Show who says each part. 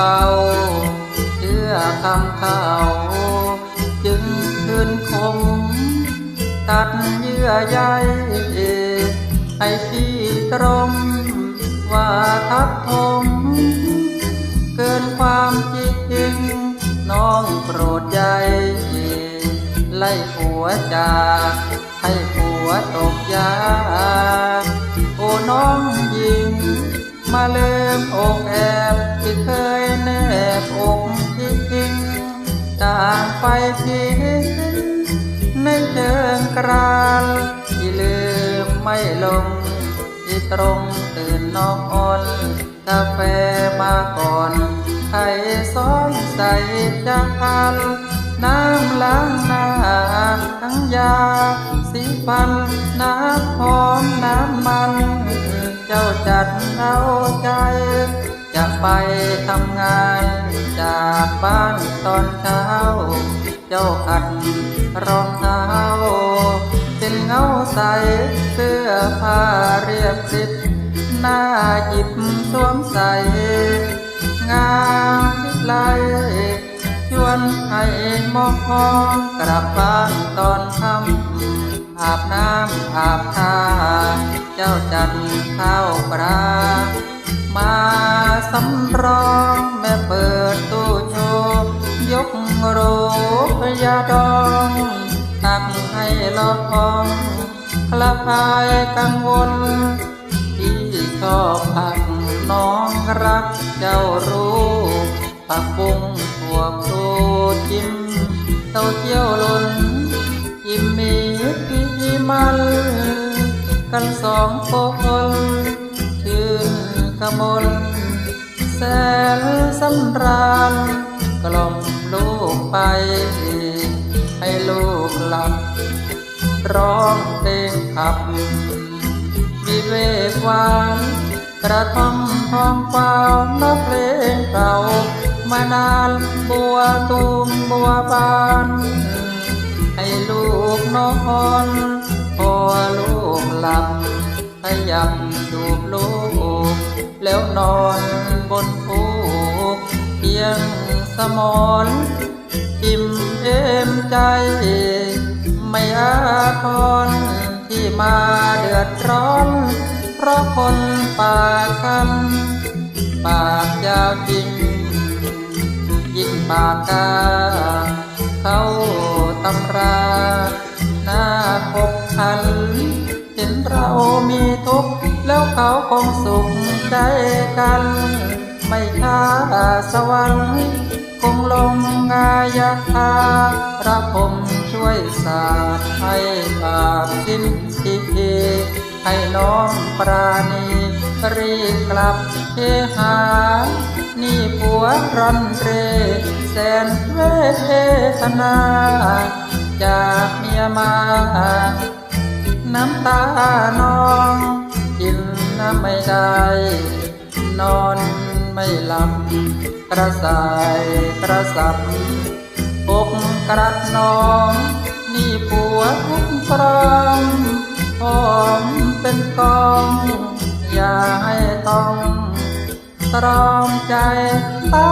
Speaker 1: เบา เชื่อคำเขาจึงคืนคม ตัดเยื่อใยให้พี่ตรงว่าทับทมเกินความจริง น้องโปรดใจ ไล่ผัวจากให้ผัวตกยา โอ้น้องหญิง มาเลิมอกแอบที่เคยแนบอกทิ้งต่างไปพิงในเชิงกรานที่ลืมไม่ลง ที่ตรงตื่นนอนกาแฟมาก่อนไข่ซ้อนใส่จานน้ำล้างหน้าทั้งยา สีฟัน น้ำหอมน้ำมัน เจ้าจัดเอาใจ จะไปทำงานจากบ้านตอนเช้า เจ้าขัดรองเท้า เป็นเงาใสเสื้อผ้าเรียบสิบหน้าหยิบสวมใส่งามพิไลชวนให้มองกลับบ้านตอนค่ำ อาบน้ำอาบท่าเจ้าจัดข้าวปลามาสำรองแม่เปิดตู้โชว์ยกโรพยาดองตักให้ลองคลายกังวลที่ชอบผักน้องรักเจ้ารู้ผักบุ้งถั่วพลูจิ้มเต้าเจี้ยว กันสองคนชื่นกมลแสนสำราญกล่อมลูกไป ให้ลูกหลับ ร้องเพลงขับ มีเวกวานกระทำทองเปล่านับเพลงเก่ามานานบัวตูมบัวบาน ให้ลูกนอน พอลูกหลับขยับจูบลูก แล้วนอนบนฟูกเพียงสมอนอิ่มเอมใจ ไม่อาทรที่มาเดือดร้อน เพราะคนปากกันปากยาวจริงยิ่งปากกาเข้าตำราหน้า คบคัน เห็นเรามีทุกข์แล้วเขาคงสุขใจกัน ไม่ช้าสวรรค์คงลงงายาคาพระผมช่วยสาดให้บาปสิ้นทีพีให้น้องปราณีรีกลับเทหา นี่ผัวรันเร แสนเวทนา จากเมียมา น้ำตานองกินน้ำไม่ได้ นอนไม่หลับ กระสายกระสับอกกระดนอง นี่ผัวทุกครองหอมเป็นกอง อย่าให้ต้องตรอมใจตา